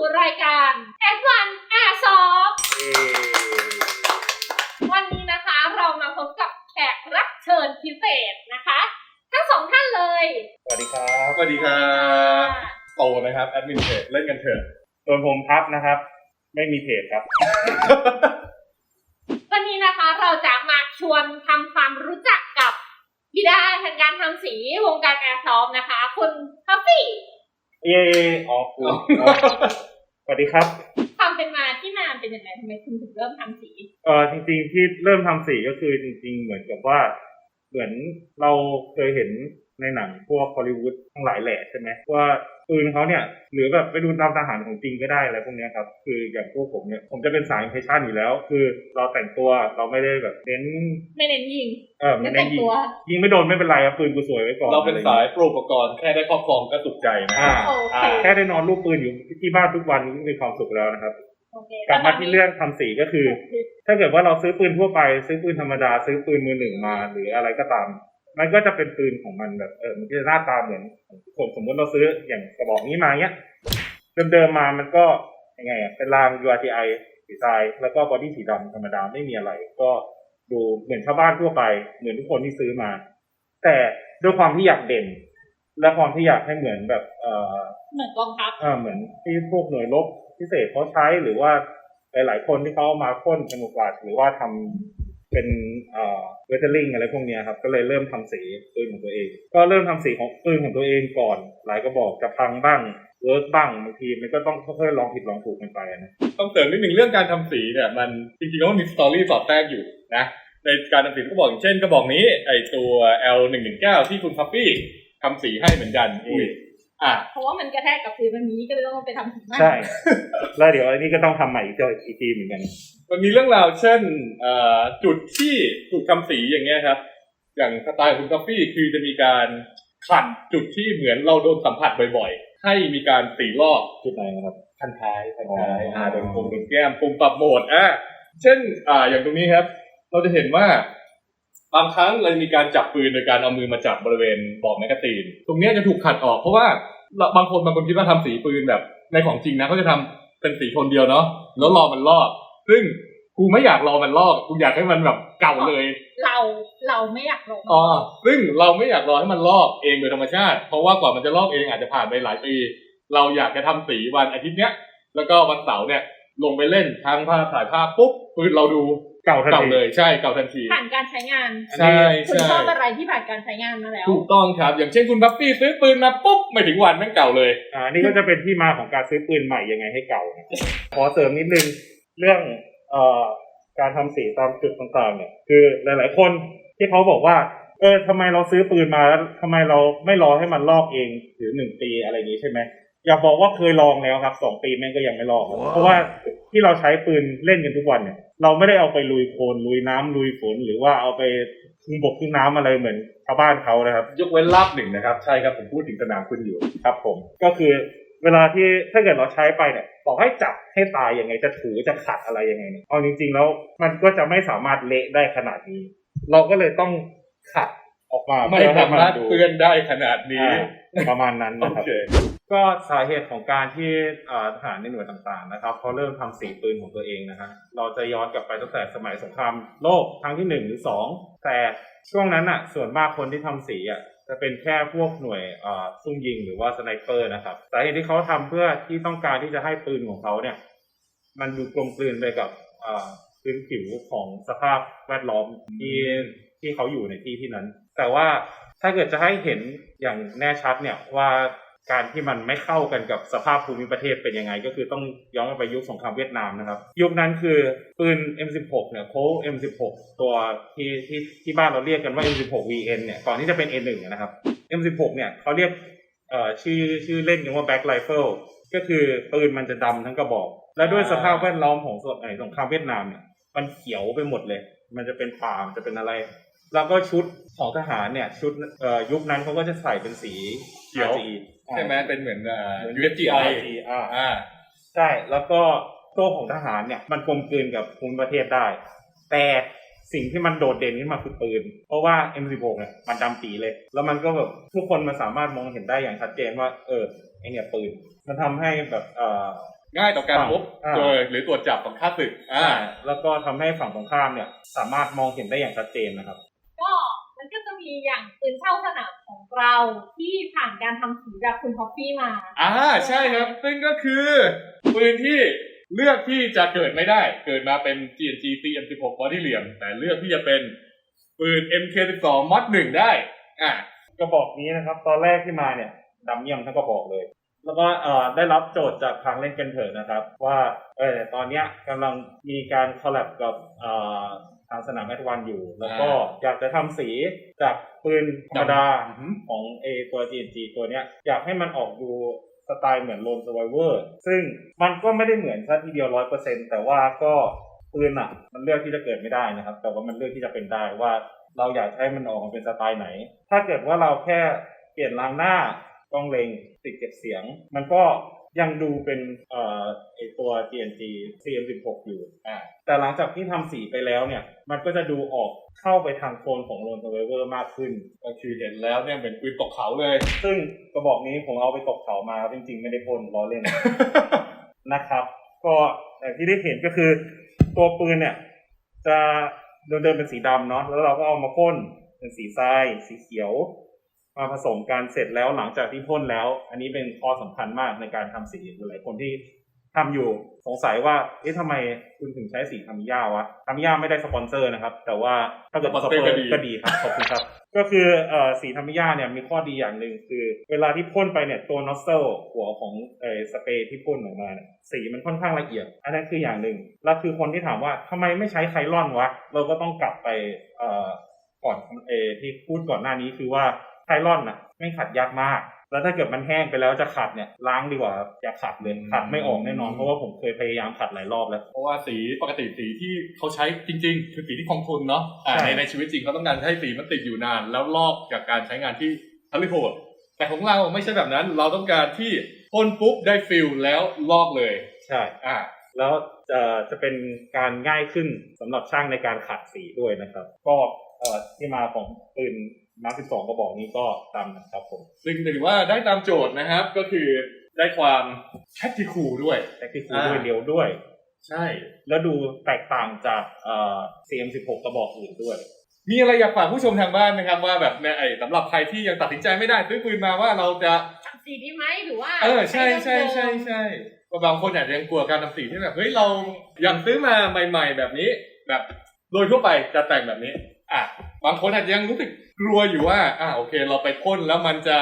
สู่รายการ F1 Air s o f วันนี้นะคะเรามาพบกับแขกรับเชิญพิเศษนะคะ ทั้งสองท่านเลย สวัสดีครับสวัสดีครับโตนะครับแอดมินเพจเล่นกันเถอะส่วนผมพับนะครับ ไม่มีเพจครับ วันนี้นะคะเราจะมาชวนทำความรู้จักกับบิดาแห่งการทำสีวงการแอร์ซอฟนะคะ คุณทัฟฟี่ เย่ออกกูอ๋อสวัสดีครับ ความเป็นมาที่มาเป็นยังไงทำไมคุณถึงเริ่มทำสี เออจริง ๆ ที่เริ่มทำสีก็คือจริง ๆ เหมือนกับว่า เหมือนเราเคยเห็น ในหนังพวกฮอลลีวูดทั้งหลายแหล่ใช่ไหมว่าปืนเขาเนี่ยหรือแบบไปดูตามทหารของจริงก็ได้อะไรพวกเนี้ยครับคืออย่างพวกผมเนี่ยผมจะเป็นสายเพชชั่นอยู่แล้ว คือเราแต่งตัวเราไม่ได้แบบเน้นไม่เน้นยิงเออไม่ไม่แต่ได้งยิงตัวยิงไม่โดนไม่เป็นไรครับปืนกูสวยไว้ก่อนเราเป็นสายโปรอุปกรณ์แค่ได้ครอบครองก็สุขใจนะอ่าโอเคอ่าแค่ได้นอนรูปปืนอยู่ที่บ้านทุกวันก็มีความสุขแล้วนะครับโอเคกลับมาที่เรื่องทำสีก็คือ ถ้าเกิดว่าเราซื้อปืนทั่วไป ซื้อปืนธรรมดา ซื้อปืนมือหนึ่งมา หรืออะไรก็ตาม มันก็จะเป็นปืนของมันแบบเออมันจะหน้าตาเหมือนผมสมมติเราซื้ออย่างกระบอกนี้มาเนี้ยเดิมๆมามันก็ยังไงอะเป็นราง URTI สีทรายแล้วก็บอดี้สีดำธรรมดาไม่มีอะไร ก็ดูเหมือนชาวบ้านทั่วไป เหมือนทุกคนที่ซื้อมา แต่ด้วยความที่อยากเด่น และความที่อยากให้เหมือนแบบเออเหมือนกองทัพอ่าเหมือนที่พวกหน่วยรบพิเศษเขาใช้หรือว่าหลาย ๆ คนที่เขาเอามาพ่นเป็นหมวกหรือว่าทำ เป็นเอ่อเวทเทอร์ลิงอะไรพวกเนี้ยครับก็เลยเริ่มทำสีปืนของตัวเอง ก็เริ่มทำสีของปืนของตัวเองก่อน หลายกระบอกจะพังบ้างเวิร์กบ้างบางทีมันก็ต้องค่อยๆลองผิดลองถูกกันไปอะนะต้องเสริมนิดหนึ่งเรื่องการทำสีเนี่ยมันจริงๆแล้วมันมีสตอรี่สอดแทรกอยู่นะในการทำสีก็บอกอย่างเช่นกระบอกนี้ไอตัว L 1 1 9 ที่คุณพัฟฟี่ทำสีให้เหมือนกันอุ้ยอะ เพราะว่ามันกระแทกกับพื้นมันนี้ก็เลยต้องไปทำสีใหม่ใช่ แล้วเดี๋ยวอันนี้ก็ต้องทำใหม่อีกเจ้าอีกทีเหมือนกัน มันมีเรื่องราวเช่นเอ่อจุดที่ถูกทำสีอย่างเงี้ยครับ อย่างสไตล์ของคุณพัฟฟี่คือจะมีการขัดจุดที่เหมือนเราโดนสัมผัสบ่อยๆ ให้มีการสีลอกจุดไหนนะครับพันท้ายพันท้ายอ๋ออ่อ่าโดนปุ่มโดนแก้มปุ่มปรับโหมดอ่าเช่นอ่าอย่างตรงนี้ครับ เราจะเห็นว่าบางครั้งเราจะมีการจับปืนโดยการเอามือมาจับบริเวณบอกแมกกาซีน ตรงเนี้ยจะถูกขัดออกเพราะว่าเรา บางคนบางคนคิดว่าทำสีปืนแบบ ในของจริงนะเขาจะทำเป็นสีโทนเดียวเนาะแล้วรอมันลอก ซึ่งกูไม่อยากรอมันลอกกูอยากให้มันแบบเก่าเลย เราเราไม่อยากลงอ๋อซึ่งเราไม่อยากรอให้มันลอกเองโดยธรรมชาติ เพราะว่ากว่ามันจะลอกเองอาจจะผ่านไปหลายปี เราอยากจะทำสีวันอาทิตย์เนี้ยแล้วก็วันเสาร์เนี่ยลงไปเล่นทั้งภาพถ่ายภาพปุ๊บปืนเราดู เก่าทันเก่าทีเลยใช่เก่าทันทีผ่านการใช้งาน ใช่คุณใช่ชอบอะไรที่ผ่านการใช้งานมาแล้ว ถูกต้องครับ อย่างเช่นคุณบัฟฟี่ซื้อปืนมาปุ๊บไม่ถึงวันแม่งเก่าเลย อ่านี่ก็จะเป็นที่มาของการซื้อปืนใหม่ยังไงให้เก่านะ ขอเสริมนิดนึงเรื่องเอ่อการทำสีตามจุดต่างๆเนี่ยคือหลาย ๆ คนที่เขาบอกว่า เออทำไมเราซื้อปืนมาแล้วทำไมเราไม่รอให้มันลอกเองหรือหนึ่งปีอะไรอย่างนี้ใช่ไหมอยากบอกว่าเคยลองแล้วครับสองปีแม่งก็ยังไม่ลอกเพราะว่า ที่เราใช้ปืนเล่นกันทุกวันเนี่ย เราไม่ได้เอาไปลุยโคลนลุยน้ำลุยฝนหรือว่าเอาไปขึ้นบกขึ้นน้ำอะไรเหมือนชาวบ้านเขานะครับ ยกเว้นลาบหนึ่งนะครับ ใช่ครับผมพูดถึงสนามคุณอยู่ครับ ผมก็คือเวลาที่ถ้าเกิดเราใช้ไปเนี่ยบอกให้จับให้ตายยังไงจะถูจะขัดอะไรยังไงเนี่ยเอาจริง ๆ แล้วมันก็จะไม่สามารถเละได้ขนาดนี้ เราก็เลยต้องขัดออกมาไม่เพื่อให้สามารถดูเปื้อนได้ขนาดนี้อ่า ประมาณนั้นโอนะครับเคก็สาเหตุของการที่เอ่อทหารในหน่วยต่างๆนะครับเขาเริ่มทำสีปืนของตัวเองนะฮะเราจะย้อนกลับไปตั้งแต่สมัยสงครามโลกครั้งที่หนึ่งหรือสองแต่ช่วงนั้นอะส่วนมากคนที่ทำสีอะจะเป็นแค่พวกหน่วยเอ่อซุ่มยิงหรือว่าสไนเปอร์นะครับสาเหตุที่เขาทำเพื่อที่ต้องการที่จะให้ปืนของเขาเนี่ย มันดูกลมกลืนไปกับเอ่อพื้นผิวของสภาพแวดล้อมที่ที่เขาอยู่ในที่ที่นั้น แต่ว่า ถ้าเกิดจะให้เห็นอย่างแน่ชัดเนี่ยว่าการที่มันไม่เข้ากันกับสภาพภูมิประเทศเป็นยังไง ก็คือต้องย้อนไปยุคสงครามเวียดนามนะครับ ยุคนั้นคือปืน M16 เนี่ยโค้ M16 ตัวที่ที่ที่บ้านเราเรียกกันว่า M16 VN เนี่ยก่อนที่จะเป็น N1 นะครับ M16 เนี่ยเขาเรียกเอ่อชื่อชื่อเล่นกันว่า Back Rifle ก็คือปืนมันจะดำทั้งกระบอก และด้วยสภาพแวดล้อมของสงสงครามเวียดนามเนี่ยมันเขียวไปหมดเลย มันจะเป็นป่ามันจะเป็นอะไร แล้วก็ชุดของทหารเนี่ย ชุดเอ่อยุคนั้นเขาก็จะใส่เป็นสีเขียว RGE ใช่ไหมเป็นเหมือนอ่าเหมือน UFGI RGE อ่าอ่า ใช่แล้วก็โซ่ของทหารเนี่ยมันกลมกลืนกับภูมิประเทศได้ แต่สิ่งที่มันโดดเด่นขึ้นมาคือปืน เพราะว่า M16 เนี่ยมันดำปีเลย แล้วมันก็แบบทุกคนมันสามารถมองเห็นได้อย่างชัดเจนว่า เออไอเนี่ยปืน มันทำให้แบบเอ่อ ง่ายต่อการพบอ่าโดยหรือตรวจจับของข้าศึกอ่าอ่า แล้วก็ทำให้ฝั่งตรงข้ามเนี่ย สามารถมองเห็นได้อย่างชัดเจนนะครับ ก็มันก็จะมีอย่างปืนเช่าสนามของเราที่ผ่านการทำสีแบบคุณท็อฟฟี่มา อ่าใช่ครับ ซึ่งก็คือปืนที่เลือกที่จะเกิดไม่ได้ เกิดมาเป็น GNG CM16 บอดี้เหลี่ยม แต่เลือกที่จะเป็นปืน MK12 มอด1ได้ อ่ากระบอกนี้นะครับ ตอนแรกที่มาเนี่ยดำเยี่ยมทั้งกระบอกเลย แล้วก็เอ่อได้รับโจทย์จากทางเล่นกันเถอะนะครับ ว่าเออตอนเนี้ยกำลังมีการคอลแลบกับเอ่อ ทางสนามแอดวันอยู่ แล้วก็อยากจะทำสีจากปืนธรรมดาอือหือของเอตัว GNG ตัวเนี้ย อยากให้มันออกดูสไตล์เหมือนโลน s u r v i v o r ซึ่งมันก็ไม่ได้เหมือนซะทีเดียวร้อยเปอร์เซ็นแต่ว่าก็ปืนอะ มันเลือกที่จะเกิดไม่ได้นะครับ แต่ว่ามันเลือกที่จะเป็นได้ว่าเราอยากให้มันออกมาเป็นสไตล์ไหน ถ้าเกิดว่าเราแค่เปลี่ยนรางหน้ากล้องเล็งติดเก็บเสียง มันก็ ยังดูเป็นเอ่อไอตัว GNG CM16 อยู่ อ่า แต่หลังจากที่ทำสีไปแล้วเนี่ย มันก็จะดูออกเข้าไปทางโทนของโลน s u r v i v o r มากขึ้น ก็คือเห็นแล้วเนี่ยเป็นปืนตกเขาเลย ซึ่งกระบอกนี้ผมเอาไปตกเขามาจริงๆ ไม่ได้พ่นล้อเล่น นะครับ ก็อย่างที่ได้เห็นก็คือ ตัวปืนเนี่ย จะเดิมๆเป็นสีดำเนาะแล้วเราก็เอามาพ่นเป็นสีทราย สีเขียว มาผสมกันเสร็จแล้วหลังจากที่พ่นแล้ว อันนี้เป็นข้อสำคัญมากในการทำสีหลายคนที่ทำอยู่สงสัยว่าเอ๊ะทำไมคุณถึงใช้สีทามิยาวะทามิยาไม่ได้สปอนเซอร์นะครับ แต่ว่าถ้าเกิดสปอนเซอร์ก็ดีครับขอบคุณครับ ก็คือเอ่อสีธรรมยาเนี่ยมีข้อดีอย่างหนึ่งคือ เวลาที่พ่นไปเนี่ยตัวนอสเซลหัวของอสเปรย์ที่พ่นออกมาเนี่ยสีมันค่อนข้างละเอียด อันนั้นคืออย่างหนึ่งแล้วคือคนที่ถามว่าทำไมไม่ใช้ไคลอนวะเราก็ต้องกลับไปก่อนเอที่พูดก่อนหน้านี้คือว่า ไคลอนน่ะไม่ขัดยากมาก แล้วถ้าเกิดมันแห้งไปแล้วจะขัดเนี่ยล้างดีกว่าครับอย่าขัดเลยขัดไม่ออกแน่นอนเพราะว่าผมเคยพยายามขัดหลายรอบแล้ว เพราะว่าสีปกติสีที่เขาใช้จริง ๆ คือสีที่คงทนเนาะอ่าใช่ ในในชีวิตจริงเขาต้องการให้สีมันติดอยู่นาน แล้วลอกจากการใช้งานที่ทะเลโหดแต่ของเราไม่ใช่แบบนั้น เราต้องการที่พ่นปุ๊บได้ฟิลแล้วลอกเลย ใช่ อ่า แล้วจะจะเป็นการง่ายขึ้นสำหรับช่างในการขัดสีด้วยนะครับ ก็เอ่อที่มาของปืน มาร์ค12กระบอกนี้ก็ตามนะครับผม ซึ่งถือว่าได้ตามโจทย์นะครับ ก็คือได้ความแทคติคูลด้วย แท็กติคูอ่า ด้วยเร็วด้วย ใช่ แล้วดูแตกต่างจากเอ่อ CM16 กระบอกอื่นด้วย มีอะไรอยากฝากผู้ชมทางบ้านไหมครับว่าแบบในไอ้สำหรับใครที่ยังตัดสินใจไม่ได้ซื้อปืนมาว่าเราจะทำสีดีไหมหรือว่าเออใช่ใช่เดิมๆใช่ใช่ก็บางคนอาจจะยังกลัวการทำสีที่แบบเฮ้ยเราอย่างซื้อมาใหม่ ๆ แบบนี้ แบบโดยทั่วไปจะแต่งแบบนี้ อะ บางคนอาจจะยังรู้สึกกลัวอยู่ว่า อ่าโอเค เราไปพ่นแล้วมันจะ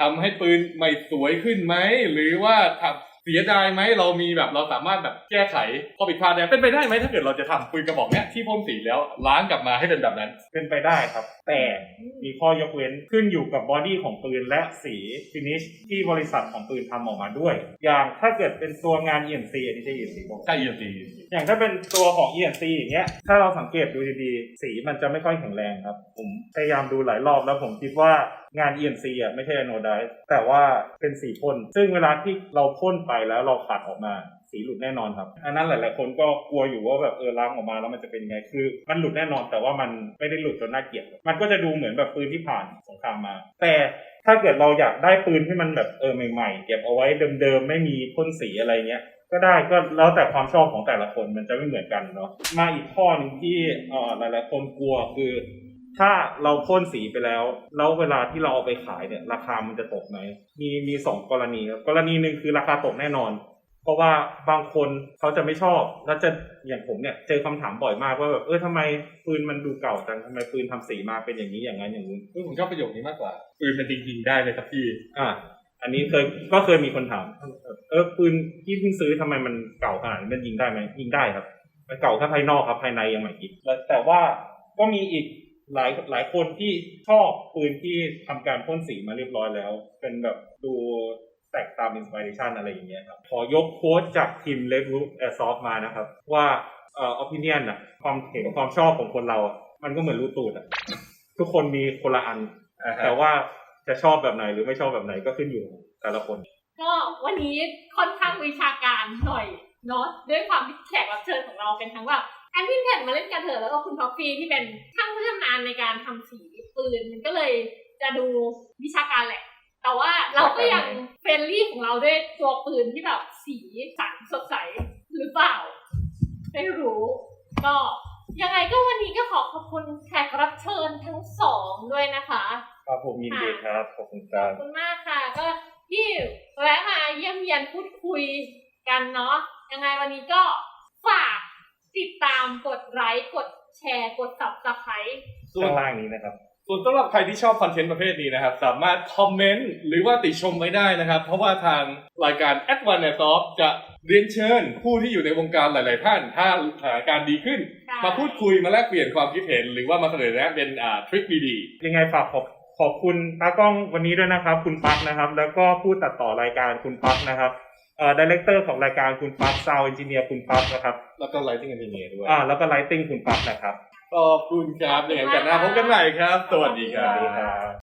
ทำให้ปืนใหม่สวยขึ้นไหม หรือว่าทำ สียดายไหมเรามีแบบเราสามารถแบบแก้ไขข้อผิดพลาดได้เป็นไปได้ไหมถ้าเกิดเราจะทำปืนกระบอกเนี้ยที่พ่นสีแล้วล้างกลับมาให้เป็นแบบนั้น เป็นไปได้ครับ แต่มีข้อยกเว้นขึ้นอยู่กับบอดี้ของปืนและสีฟินิชที่บริษัทของปืนทำออกมาด้วย อย่างถ้าเกิดเป็นตัวงาน EMC อันนี้จะ EMC บอกใช่ EMC อย่างถ้าเป็นตัวของ EMC อย่างเงี้ยถ้าเราสังเกตดูดีๆสีมันจะไม่ค่อยแข็งแรงครับ ผมพยายามดูหลายรอบแล้วผมคิดว่างาน EMC อะไม่ใช่อโนไดแต่ว่าเป็นสีพ่น ซึ่งเวลาที่เราพ่นไปแล้วเราขัดออกมาสีหลุดแน่นอนครับอันนั้นหลาย ๆ คนก็กลัวอยู่ว่าแบบเออล้างออกมาแล้วมันจะเป็นไงคือ มันหลุดแน่นอนแต่ว่ามันไม่ได้หลุดจนน่าเกลียด มันก็จะดูเหมือนแบบปืนที่ผ่านสงครามมา แต่ถ้าเกิดเราอยากได้ปืนที่มันแบบเออใหม่ ๆ เก็บเอาไว้เดิม ๆ ไม่มีพ่นสีอะไรเงี้ยก็ได้ก็แล้วแต่ความชอบของแต่ละคนมันจะไม่เหมือนกันเนาะมาอีกข้อหนึ่งที่เออหลาย ๆ คนกลัวคือ ถ้าเราพ่นสีไปแล้ว แล้วเวลาที่เราเอาไปขายเนี่ย ราคามันจะตกไหมมีมีสองกรณีครับกรณีหนึ่งคือราคาตกแน่นอน เพราะว่าบางคนเขาจะไม่ชอบ แล้วจะอย่างผมเนี่ยเจอคำถามบ่อยมากว่าแบบเออทำไมปืนมันดูเก่าจังทำไมปืนทำสีมาเป็นอย่างนี้อย่างนั้นอย่างนู้นเออผมชอบประโยคนี้มากกว่าปืนมันจริงๆได้เลยครับพี่อ่าอันนี้เคยก็เคยมีคนถาม เออปืนที่เพิ่งซื้อทำไมมันเก่าขนาดนี้มันยิงได้ไหมยิงได้ครับมันเก่าแค่ภายนอกครับภายในยังใหม่กิบแล้วแต่ว่าก็มีอีก หลายหลายคนที่ชอบปืนที่ทำการพ่นสีมาเรียบร้อยแล้ว เป็นแบบดูแตกตามอินสปิเรชันอะไรอย่างเงี้ยครับขอยกโค้ดจากทีมเลดรูแอร์ซอฟมานะครับ ว่าเอ่อ opinion อะความเห็นความชอบของคนเราอะมันก็เหมือนรูตูดอะทุกคนมีคนละอันอ่าฮะแต่ว่าจะชอบแบบไหนหรือไม่ชอบแบบไหนก็ขึ้นอยู่กับแต่ละคน ก็วันนี้ค่อนข้างวิชาการหน่อยเนาะด้วยความที่แขกรับเชิญของเราเป็นทั้งแบบ แอนที่แผ่นมาเล่นกันเถอะแล้วก็คุณท็อฟฟี่ที่เป็นช่างผู้ชำนาญในการทำสีปืนมันก็เลยจะดูวิชาการแหละ แต่ว่าเราก็ยังเฟรนลี่ของเราด้วยตัวปืนที่แบบสีสันสดใสหรือเปล่า ไม่รู้ ก็ยังไงก็วันนี้ก็ขอขอบคุณแขกรับเชิญทั้งสองด้วยนะคะ ครับผมยินดีครับ ขอบคุณครัขบอบคุณมากค่ะ ก็ที่แวะมาเยี่ยมเยียนพูดคุยกันเนาะยังไงวันนี้ก็ฝากติดตามกดไลค์กดแชร์กด subscribe ส่วนข้างล่างนี้นะครับ ส่วนสำหรับใครที่ชอบคอนเทนต์ประเภทนี้นะครับ สามารถคอมเมนต์หรือว่าติชมไว้ได้นะครับ เพราะว่าทางรายการ a d v a n c e Soft จะเรียนเชิญผู้ที่อยู่ในวงการหลาย ๆ ท่าน ถ้าสถานการณ์ดีขึ้น มาพูดคุยมาแลกเปลี่ยนความคิดเห็น หรือว่ามาเสนอแนะเป็นอ่าทริคดีๆยังไงฝากขอบขอบคุณตากล้องวันนี้ด้วยนะครับ คุณปั๊กนะครับ แล้วก็ผู้ตัดต่อรายการคุณปั๊กนะครับ เอ่อดีเลกเตอร์ของรายการคุณปั๊กซาวเอนจิเนียร์คุณปั๊กนะครับแล้วก็ไลติ้ง n อน i เนียด้วยอ่าแล้วก็ไลติ้งคุณปั๊กนะครับ ขอบคุณครับอย่างนั้นกันหน้าพบกันใหม่ครับ สวัสดีครัสวัสดีบครับ